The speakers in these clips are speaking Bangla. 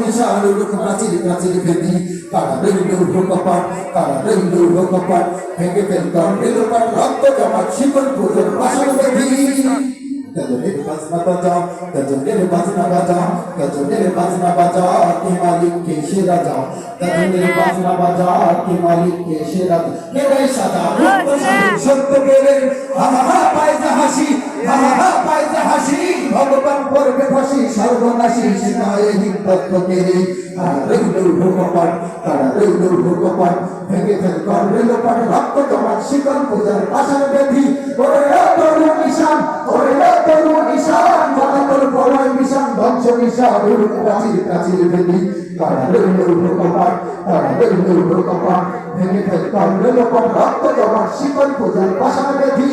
নিশান রুণ প্রাচীর প্রাচীর বেদি কারা রইল কপাট কারা রইল কপাট ভেঙে ফেল কর্ণে লোপাট রক্ত জমাট শিকল পূজার সাজা সত্য কে হা হা পায় হাসি হা হা পায় সর্বনাশী শিখায় হিন্দত্ব কে রে তারা রইল ভোগপাট তারা রইল ভোগপাট ভেঙে ফেল করবে লোপাট রক্ত জমাট শিকল পূজার পাশার বেধি ওরে ও তরুণ নিশান ওরে ও তরুণ নিশান বাতাতর প্রলয় নিশান ধ্বংস নিশান প্রাচীর প্রাচীর বেধি তারা রইল ভোগপাট তারা রইল ভোগপাট ভেঙে ফেল করবে লোপাট রক্ত জমাট শিকল পূজার পাশার বেধি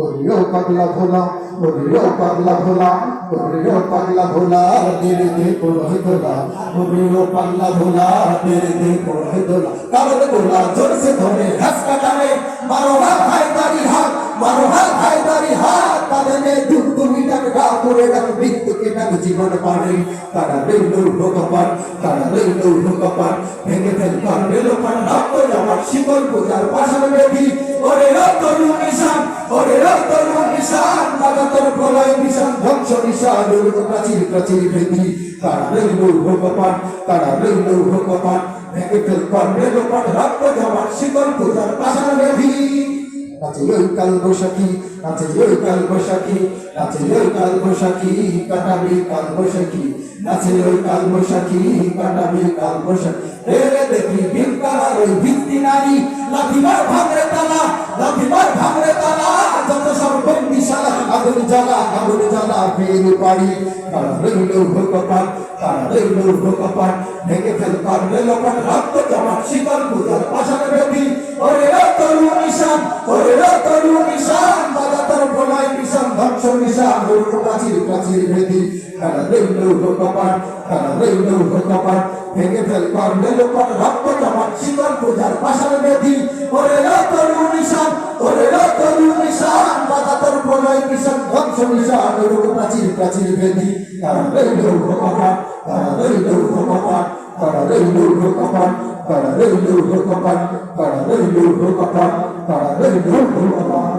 ওরে ও পাগলা ভোলা ওরে ও পাগলা ভোলা ওরে ও পাগলা ভোলা তেরে দে পড়ে দোলা ওরে ও পাগলা ভোলা তেরে দে পড়ে দোলা। কারণ গোলা জোর সে ধরে হাসকা টানে মারো হাত হাই তারি হাত মারো হাত হাই তারি হাত। তাদের দুম তুমি ডাক গা করে ডাক মৃত্যুকে ডাক জীবন পারে তারা রইল ভোগপান তারা রইল ভোগপান ভেঙে ফেল লোপান রক্ত কাল বৈশাখী কাল বৈশাখী কাটাবি কাল বৈশাখী কাল বৈশাখী কাল দেখি নারী লাঠিমার ভাঙরে তালা লাঠিমার ভাঙরে তালা, যত সব বন্দিশালা আগুন জ্বালা আগুন জ্বালা, ফের বাড়ি। তারা রইল ভোগপান তারা রইল ভোগপান ভেঙে ফেল করবে লোকান রক্ত জমাট শিকল পূজার পাশার বেদি। ওরে ও তরুণ নিশান ওরে ও তরুণ নিশান বাজাতার প্রলয় নিশান ধ্বংস নিশান গরুর প্রাচীর প্রাচীর ভেদি তারা রইল ভোগপান তারা রইল ভোগপান ভেঙে ফেল করবে লোকান রক্ত জমাট শিকল পূজার পাশার বেদি। ওরে ও তরুণ নিশান, ওরে ও তরুণ নিশান বাজাতার প্রলয় নিশান ধ্বংস নিশান গরুর প্রাচীর প্রাচীর ভেদি তারা রইল ভোগপান তারা রইল ভোগপান তারা রইল ভোগপান তারা রইল ভোগপান তারা রইল ভোগপান তারা রইল ভোগপান